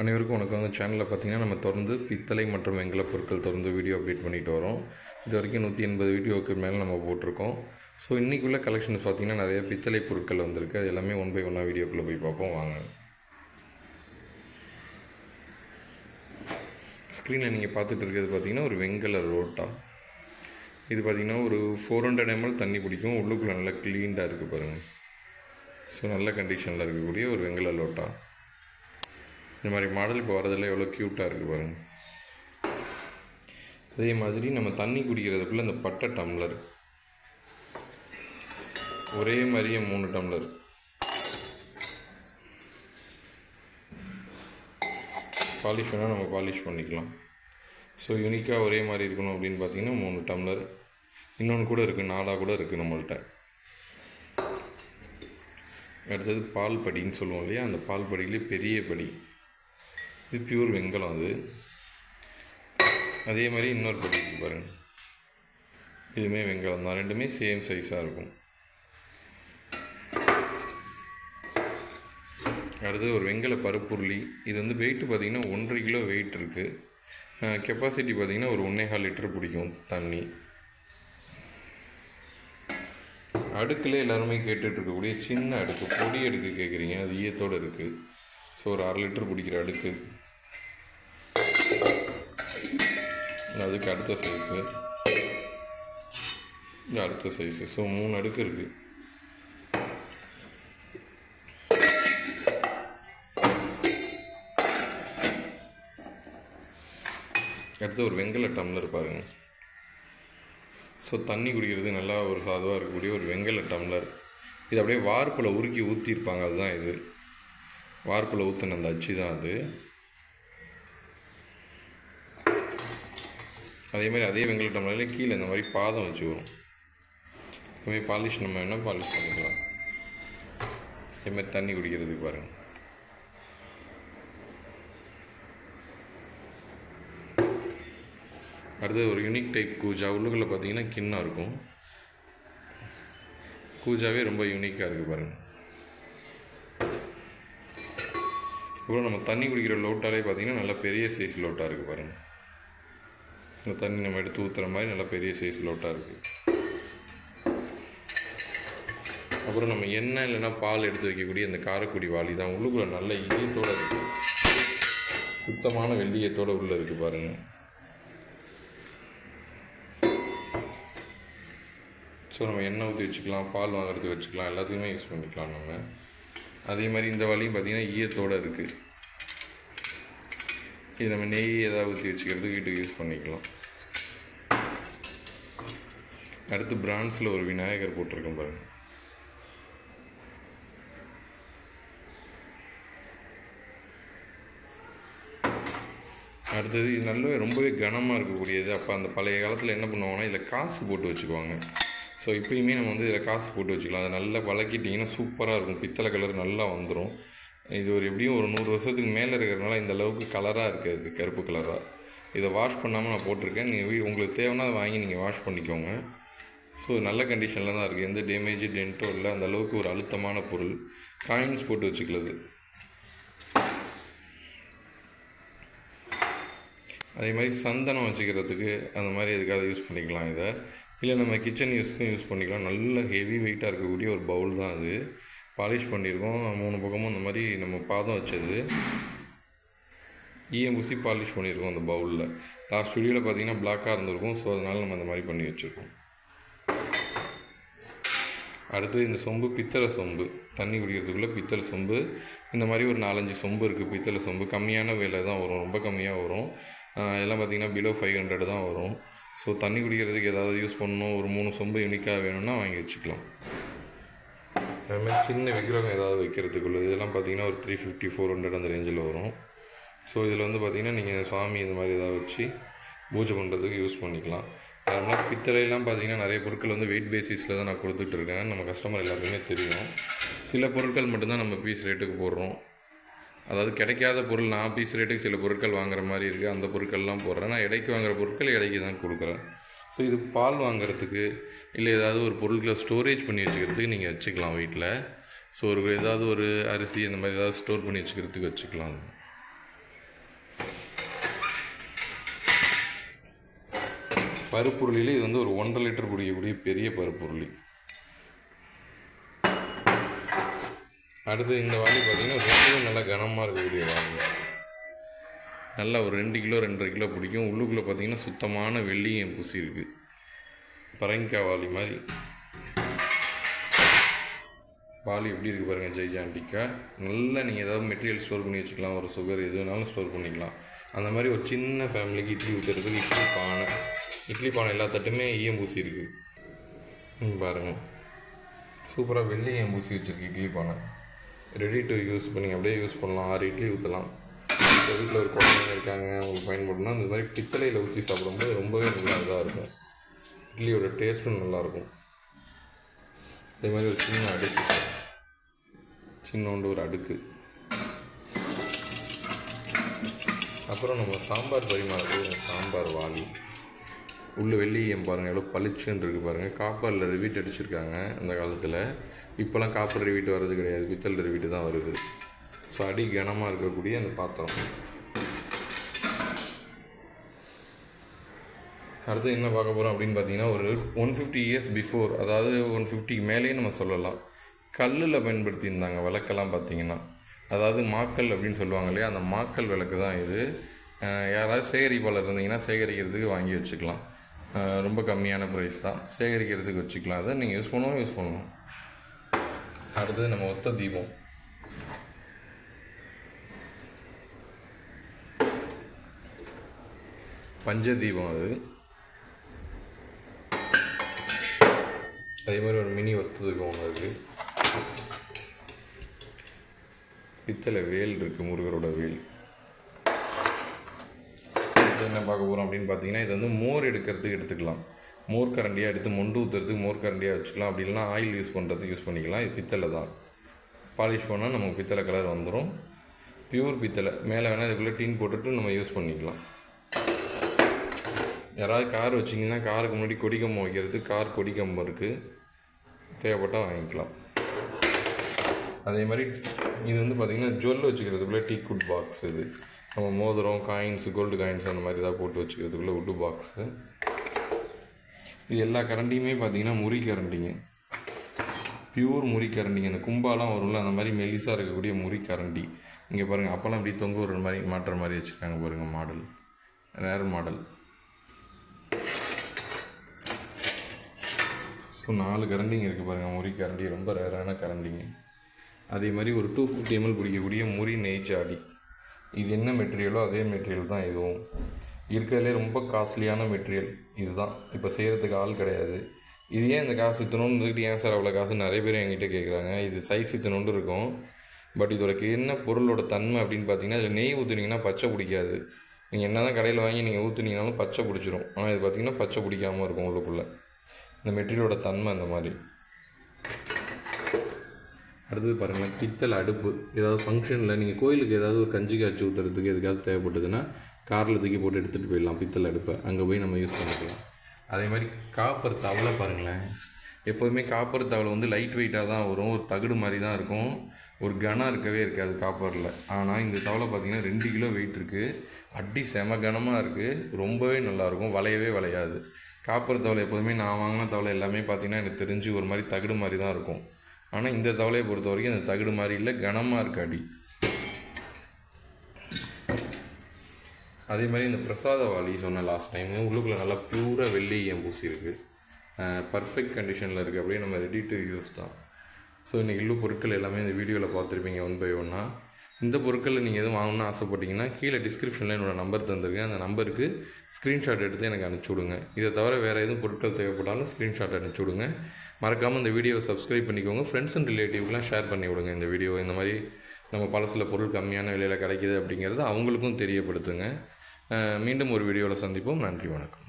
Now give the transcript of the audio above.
அனைவருக்கும் வணக்கம். அந்த சேனலில் பார்த்தீங்கன்னா நம்ம தொடர்ந்து பித்தளை மற்றும் வெங்கல பொருட்கள் தொடர்ந்து வீடியோ அப்டேட் பண்ணிட்டு வரோம். இது வரைக்கும் நூற்றி எண்பது வீடியோவுக்கு மேலே நம்ம போட்டிருக்கோம். ஸோ இன்றைக்கி உள்ள கலெக்ஷன்ஸ் பார்த்தீங்கன்னா நிறைய பித்தளை பொருட்கள் வந்திருக்கு. அது எல்லாமே ஒன் பை ஒன்னாக வீடியோக்குள்ளே போய் பார்ப்போம். வாங்க. ஸ்க்ரீனில் நீங்கள் பார்த்துட்டு இருக்கிறது பார்த்தீங்கன்னா ஒரு வெங்கல ரோட்டா. இது பார்த்தீங்கன்னா ஒரு ஃபோர் ஹண்ட்ரட் எம்எல் தண்ணி பிடிக்கும். உள்ளுக்குள்ளே நல்லா க்ளீன்டாக இருக்குது பாருங்கள் ஸோ நல்ல கண்டிஷனில் இருக்கக்கூடிய ஒரு வெங்கல லோட்டா இந்த மாதிரி மாடல் இப்போ வரதில் எவ்வளோ க்யூட்டாக இருக்குது பாருங்கள் அதே மாதிரி நம்ம தண்ணி குடிக்கிறதுக்குள்ளே இந்த பட்டை டம்ளர் ஒரே மாதிரியே மூணு டம்ளர் பாலிஷ் வேணால் நம்ம பாலிஷ் பண்ணிக்கலாம். ஸோ யூனிக்காக ஒரே மாதிரி இருக்கணும் அப்படின்னு பார்த்தீங்கன்னா மூணு டம்ளர் இன்னொன்று கூட இருக்குது நாலாக கூட இருக்குது நம்மள்கிட்ட அடுத்தது பால் படின்னு சொல்லுவோம் இல்லையா? அந்த பால் படியிலே பெரிய படி. இது பியூர் வெங்கலம் அது. அதே மாதிரி இன்னொரு படி இருக்கு பாருங்கள் இதுவுமே வெங்கலம் தான். ரெண்டுமே சேம் சைஸாக இருக்கும். அடுத்தது ஒரு வெங்கல பருப்புருளி. இது வந்து வெயிட்டு பார்த்திங்கன்னா ஒன்றரை கிலோ வெயிட் இருக்குது கெப்பாசிட்டி பார்த்திங்கன்னா ஒரு ஒன்றேகால் லிட்டர் பிடிக்கும் தண்ணி. அடுக்கில் எல்லாருமே கேட்டுட்ருக்கக்கூடிய சின்ன அடுக்கு பொடி அடுக்கு கேட்குறீங்க அது ஈயத்தோடு இருக்குது ஸோ ஒரு அரை லிட்டர் பிடிக்கிற அடுக்கு. அதுக்கு அடுத்த சைஸு அடுத்த சைஸு ஸோ மூணு அடுக்கு இருக்குது அடுத்து ஒரு வெங்கல டம்ளர் பாருங்கள் ஸோ தண்ணி குடிக்கிறது நல்லா ஒரு சாதுவாக இருக்கக்கூடிய ஒரு வெங்கல டம்ளர் இது அப்படியே வார்ப்பில் உருக்கி ஊற்றிருப்பாங்க அதுதான் இது. வார்ப்பில் ஊற்றின அந்த அச்சு தான் அது. அதே மாதிரி அதே வெங்கல டம்ளரில் கீழே இந்த மாதிரி பாதம் வச்சு வரும். இதுமாதிரி பாலிஷ் நம்ம வேணால் பாலிஷ் பண்ணிக்கலாம். இதேமாதிரி தண்ணி குடிக்கிறதுக்கு பாருங்கள் அடுத்து ஒரு யூனிக் டைப் கூஜா. உள்ளுக்குள்ளே பார்த்தீங்கன்னா கிண்ணம் இருக்கும். கூஜாவே ரொம்ப யூனிக்காக இருக்குது பாருங்கள் இப்போ நம்ம தண்ணி குடிக்கிற லோட்டாலே பார்த்தீங்கன்னா நல்ல பெரிய சைஸ் லோட்டாக இருக்குது பாருங்கள் இந்த தண்ணி நம்ம எடுத்து ஊற்றுற மாதிரி நல்ல பெரிய சைஸ் லோட்டாக இருக்குது அப்புறம் நம்ம எண்ணெய் இல்லைன்னா பால் எடுத்து வைக்கக்கூடிய அந்த காரக்குடி வாளி தான் உள்ளுக்குள்ளே நல்ல ஈயத்தோடு இருக்குது சுத்தமான வெள்ளியத்தோடு உள்ளே இருக்குது பாருங்கள் ஸோ நம்ம எண்ணெய் ஊற்றி வச்சுக்கலாம் பால் வாங்குறதுக்கு வச்சுக்கலாம் எல்லாத்துக்குமே யூஸ் பண்ணிக்கலாம் நம்ம. அதே மாதிரி இந்த வழியும் பார்த்திங்கன்னா ஈயத்தோடு இருக்குது இது நம்ம நெய் ஏதாவது ஊற்றி வச்சுக்கிறதுக்கு வீட்டுக்கு யூஸ் பண்ணிக்கலாம். அடுத்து பிரான்ஸில் ஒரு விநாயகர் போட்டிருக்கேன் பாருங்கள் அடுத்தது இது நல்லவே ரொம்பவே கனமாக இருக்கக்கூடியது. அப்போ அந்த பழைய காலத்தில் என்ன பண்ணுவாங்கன்னா இதில் காசு போட்டு வச்சுக்குவாங்க. ஸோ இப்பயுமே நம்ம வந்து இதில் காசு போட்டு வச்சுக்கலாம். அதை நல்லா வளர்க்கிட்டிங்கன்னா சூப்பராக இருக்கும். பித்தளை கலர் நல்லா வந்துடும் இது ஒரு எப்படியும் ஒரு நூறு வருஷத்துக்கு மேலே இருக்கிறதுனால இந்த அளவுக்கு கலராக இருக்காது கருப்பு கலராக இதை வாஷ் பண்ணாமல் நான் போட்டிருக்கேன். நீங்கள் வீ உங்களுக்கு தேவைன்னா அதை வாங்கி நீங்கள் வாஷ் பண்ணிக்கோங்க. ஸோ நல்ல கண்டிஷனில் தான் இருக்குது எந்த டேமேஜ் டென்ட்டோ இல்லை அந்த அளவுக்கு ஒரு அழுத்தமான பொருள். காயின்ஸ் போட்டு வச்சுக்கிறது. அதே மாதிரி சந்தனம் வச்சுக்கிறதுக்கு அந்த மாதிரி எதுக்காக யூஸ் பண்ணிக்கலாம் இதை. இல்லை நம்ம கிச்சன் யூஸ்க்கும் யூஸ் பண்ணிக்கலாம். நல்ல ஹெவி வெயிட்டாக இருக்கக்கூடிய ஒரு பவுல் தான் அது. பாலிஷ் பண்ணியிருக்கோம். மூணு பக்கமும் இந்த மாதிரி நம்ம பாதம் வச்சது. ஈயம் பூசி பாலிஷ் பண்ணியிருக்கோம் அந்த பவுலில் லாஸ்ட் வீடியோவில் பார்த்தீங்கன்னா பிளாக்காக இருந்திருக்கும். ஸோ அதனால் நம்ம அந்த மாதிரி பண்ணி வச்சுருக்கோம். அடுத்து இந்த சொம்பு பித்தளை சொம்பு. தண்ணி குடிக்கிறதுக்குள்ளே பித்தளை சொம்பு. இந்த மாதிரி ஒரு நாலஞ்சு சொம்பு இருக்குது பித்தளை சொம்பு. கம்மியான விலை தான் வரும். ரொம்ப கம்மியாக வரும். எல்லாம் பார்த்திங்கன்னா பிலோ ஃபைவ் ஹண்ட்ரட் தான் வரும். ஸோ தண்ணி குடிக்கிறதுக்கு ஏதாவது யூஸ் பண்ணணும். ஒரு மூணு சொம்பு யூனிக்காக வேணும்னா வாங்கி வச்சுக்கலாம். அதுமாதிரி சின்ன விக்கிரகம் ஏதாவது வைக்கிறதுக்குள்ள. இதெல்லாம் பார்த்தீங்கன்னா ஒரு த்ரீ ஃபிஃப்டி ஃபோர் ஹண்ட்ரட் அந்த ரேஞ்சில் வரும். ஸோ இதில் வந்து பார்த்திங்கன்னா நீங்கள் சுவாமி இந்த மாதிரி ஏதாவது வச்சு பூஜை பண்ணுறதுக்கு யூஸ் பண்ணிக்கலாம். அதனால் பித்தளைலாம் பார்த்தீங்கன்னா நிறைய பொருட்கள் வந்து வெயிட் பேசிஸில் தான் நான் கொடுத்துட்ருக்கேன் நம்ம கஸ்டமர் எல்லாருக்குமே தெரியும். சில பொருட்கள் மட்டும்தான் நம்ம பீஸ் ரேட்டுக்கு போடுறோம். அதாவது கிடைக்காத பொருள் நான் பீஸ் ரேட்டுக்கு சில பொருட்கள் வாங்குற மாதிரி இருக்குது அந்த பொருட்கள்லாம் போடுறேன். நான் இடைக்கு வாங்குற பொருட்கள் இடைக்கு தான் கொடுக்குறேன். ஸோ இது பால் வாங்குறதுக்கு இல்லை ஏதாவது ஒரு பொருட்களை ஸ்டோரேஜ் பண்ணி வச்சுக்கிறதுக்கு நீங்கள் வச்சுக்கலாம் வீட்டில் ஸோ ஒரு ஏதாவது ஒரு அரிசி இந்த மாதிரி ஏதாவது ஸ்டோர் பண்ணி வச்சுக்கிறதுக்கு வச்சுக்கலாம். பருப்புருளியில் இது வந்து ஒரு ஒன்றரை லிட்டர் குடிக்கக்கூடிய பெரிய பருப்புருளி. அடுத்து இந்த வாளி பார்த்தீங்கன்னா ரொம்பவும் நல்லா கனமாக இருக்கக்கூடிய வாளி நல்லா ஒரு ரெண்டு கிலோ ரெண்டரை கிலோ பிடிக்கும். உள்ளுக்குள்ளே பார்த்தீங்கன்னா சுத்தமான வெள்ளியும் பூசி இருக்குது பரங்கிக்காய் வாளி மாதிரி. வாளி எப்படி இருக்குது பாருங்கள் ஜெய்ஜாண்டிக்கா. நல்லா நீங்கள் ஏதாவது மெட்டீரியல் ஸ்டோர் பண்ணி வச்சுக்கலாம். ஒரு சுகர் எது வேணாலும் ஸ்டோர் பண்ணிக்கலாம். அந்த மாதிரி ஒரு சின்ன ஃபேமிலிக்கு இட்லி ஊற்றுறதுக்கு இட்லி பானை. இட்லி பானை எல்லா தட்டுமே ஈயம் பூசி இருக்குது பாருங்கள் சூப்பராக வெள்ளி ஏன் பூசி வச்சுருக்கு இட்லி பானை. ரெடி டு யூஸ் பண்ணி அப்படியே யூஸ் பண்ணலாம். ஆறு இட்லி ஊற்றலாம் இப்போ வீட்டில் ஒரு குழந்தைங்க இருக்காங்க அவங்களுக்கு பயன்படுத்தினா இந்த மாதிரி பித்தளையில் ஊற்றி சாப்பிடும்போது ரொம்பவே நல்லா இதாக இருக்கும். இட்லியோட டேஸ்ட்டும் நல்லாயிருக்கும். அதே மாதிரி ஒரு சின்ன அடுக்கு. சின்னோண்டு ஒரு அடுக்கு. அப்புறம் நம்ம சாம்பார் பரிமாறது சாம்பார் வாளி. உள்ள வெள்ளியம் பாருங்கள் எவ்வளோ பளிச்சுன்னு இருக்குது பாருங்கள் காப்பரில் ரிவீட் அடிச்சிருக்காங்க அந்த காலத்தில். இப்போலாம் காப்பர் ரிவீட் வர்றது கிடையாது. பித்தல் ரிவீட்டு தான் வருது. ஸோ அடி கனமாக இருக்கக்கூடிய அந்த பாத்திரம். அடுத்து என்ன பார்க்க போகிறோம் அப்படின்னு பார்த்தீங்கன்னா ஒரு ஒன் ஃபிஃப்டி இயர்ஸ் பிஃபோர் அதாவது ஒன் ஃபிஃப்டிக்கு மேலேயே நம்ம சொல்லலாம். கல்லில் பயன்படுத்தியிருந்தாங்க விளக்கெல்லாம் பார்த்தீங்கன்னா. அதாவது மாக்கல் அப்படின்னு சொல்லுவாங்க இல்லையா? அந்த மாக்கல் விளக்கு தான் இது. யாராவது சேகரிப்பாளர் இருந்தீங்கன்னா சேகரிக்கிறதுக்கு வாங்கி வச்சுக்கலாம். ரொம்ப கம்மியான ப்ரைஸ் தான். சேகரிக்கிறதுக்கு வச்சுக்கலாம். அதை நீங்கள் யூஸ் பண்ணுவோம் யூஸ் பண்ணுவோம் அடுத்தது நம்ம ஒத்த தீபம். பஞ்ச தீபம் அது. அதே மாதிரி ஒரு மினி ஒத்ததுக்கு ஒன்று இருக்குது பித்தளை வேல் இருக்குது முருகரோட வேல். அடுத்து என்ன பார்க்க போகிறோம் அப்படின்னு பார்த்தீங்கன்னா இது வந்து மோர் எடுக்கிறதுக்கு எடுத்துக்கலாம். மோர் கரண்டியாக எடுத்து மொண்டு ஊற்றுறதுக்கு மோர் கரண்டியாக வச்சுக்கலாம். அப்படி இல்லைனா ஆயில் யூஸ் பண்ணுறதுக்கு யூஸ் பண்ணிக்கலாம். இது பித்தளை தான். பாலிஷ் பண்ணால் நமக்கு பித்தளை கலர் வந்துடும் பியூர் பித்தளை. மேலே வேணால் இதுக்குள்ளே டீன் போட்டுட்டு நம்ம யூஸ் பண்ணிக்கலாம். யாராவது கார் வச்சிங்கன்னா காருக்கு முன்னாடி கொடிக்கம்பம் வைக்கிறது கார் கொடிக்கம்பம் இருக்குது தேவைப்பட்டால் வாங்கிக்கலாம். அதே மாதிரி இது வந்து பார்த்திங்கன்னா ஜுவல் வச்சுக்கிறதுக்குள்ளே டீ குட் பாக்ஸ் இது. நம்ம மோதிரம் காயின்ஸு கோல்டு காயின்ஸ் அந்த மாதிரி தான் போட்டு வச்சுக்கிறதுக்குள்ளே உட்டு பாக்ஸு இது எல்லா கரண்டியுமே பார்த்தீங்கன்னா முறி கரண்டிங்க பியூர் முறி கரண்டிங்க இந்த கும்பாலாம் வரும்ல அந்த மாதிரி மெலிசாக இருக்கக்கூடிய முறி கரண்டி இங்கே பாருங்கள் அப்போல்லாம் இப்படி தொங்க விடுற மாதிரி மாட்டுற மாதிரி வச்சுருக்காங்க பாருங்கள் மாடல் ரேர் மாடல் ஸோ நாலு கரண்டிங்க இருக்குது பாருங்கள் முறி கரண்டி ரொம்ப ரேரான கரண்டிங்க அதே மாதிரி ஒரு டூ ஃபிஃப்டி எம்எல் பிடிக்கக்கூடிய முறி நெய்ச்சாடி. இது என்ன மெட்டீரியலோ அதே மெட்டீரியல் தான் இதுவும். இருக்கிறதுலே ரொம்ப காஸ்ட்லியான மெட்டீரியல் இதுதான். இப்போ செய்கிறதுக்கு ஆள் கிடையாது. இது ஏன் இந்த காசு இத்தணும்னு ஏன் சார் அவ்வளோ காசு நிறைய பேர் என்கிட்ட கேட்குறாங்க இது சைஸ் இத்தணுண்டு இருக்கும். பட் இதோட என்ன பொருளோட தன்மை அப்படின்னு பார்த்தீங்கன்னா இதில் நெய் ஊற்றுனீங்கன்னா பச்சை பிடிக்காது. நீங்கள் என்ன தான் கடையில் வாங்கி நீங்கள் ஊற்றுனீங்கனாலும் பச்சை பிடிச்சிரும். ஆனால் இது பார்த்தீங்கன்னா பச்சை பிடிக்காமல் இருக்கும் உள்ளுக்குள்ளே. இந்த மெட்டீரியலோட தன்மை அந்த மாதிரி. அடுத்தது பாருங்களேன் பித்தளை அடுப்பு. ஏதாவது ஃபங்க்ஷனில் நீங்கள் கோயிலுக்கு ஏதாவது ஒரு கஞ்சி காய்ச்சி ஊற்றுறதுக்கு எதுக்காவது தேவைப்பட்டதுன்னா காரில் தூக்கி போட்டு எடுத்துகிட்டு போயிடலாம் பித்தளை அடுப்பை. அங்கே போய் நம்ம யூஸ் பண்ணிக்கலாம். அதே மாதிரி காப்பர் தவளை பாருங்களேன். எப்போதுமே காப்பர் தவளை வந்து லைட் வெயிட்டாக தான் வரும். ஒரு தகடு மாதிரி தான் இருக்கும். ஒரு கனம் இருக்கவே இருக்காது காப்பரில். ஆனால் இந்த தவளை பார்த்திங்கன்னா ரெண்டு கிலோ வெயிட் இருக்குது அடி செம கனமாக இருக்குது ரொம்பவே நல்லாயிருக்கும். வளையவே வளையாது. காப்பர் தவளை எப்போதுமே நான் வாங்கின தவளை எல்லாமே பார்த்திங்கன்னா எனக்கு தெரிஞ்சு ஒரு மாதிரி தகடு மாதிரி தான் இருக்கும். ஆனால் இந்த தவளையை பொறுத்த வரைக்கும் இந்த தகடு மாதிரி இல்லை கனமாக இருக்கு அடி. அதே மாதிரி இந்த பிரசாத வாளி சொன்ன லாஸ்ட் டைம் உள்ளுக்குள்ளே நல்லா ப்யூராக வெள்ளி ஏன் பூசி இருக்குது பர்ஃபெக்ட் கண்டிஷனில் இருக்குது அப்படியே நம்ம ரெடி டு யூஸ் தான். ஸோ இன்றைக்கி உள்ள பொருட்கள் எல்லாமே இந்த வீடியோவில் பார்த்துருப்பீங்க ஒன் பை ஒன்னாக இந்த பொருட்களை நீங்கள் எதுவும் வாங்கணும்னு ஆசைப்பட்டீங்கன்னா கீழே டிஸ்கிரிப்ஷனில் என்னோடய நம்பர் தந்திருக்கேன். அந்த நம்பருக்கு ஸ்க்ரீன்ஷாட் எடுத்து எனக்கு அனுப்பிச்சி விடுங்க. இதை தவிர வேறு எதுவும் பொருட்கள் தேவைப்பட்டாலும் ஸ்க்ரீன்ஷாட் அனுப்பிச்சி விடுங்க. மறக்காமல் இந்த வீடியோவை சப்ஸ்கிரைப் பண்ணிக்கோங்க. ஃப்ரெண்ட்ஸ் அண்ட் ரிலேட்டிவ்க்கெலாம் ஷேர் பண்ணி விடுங்க இந்த வீடியோ இந்த மாதிரி நம்ம பழசில் பொருள் கம்மியான விலையில் கிடைக்கிது அப்படிங்கிறத அவங்களுக்கும் தெரியப்படுத்துங்க. மீண்டும் ஒரு வீடியோவில் சந்திப்போம். நன்றி வணக்கம்.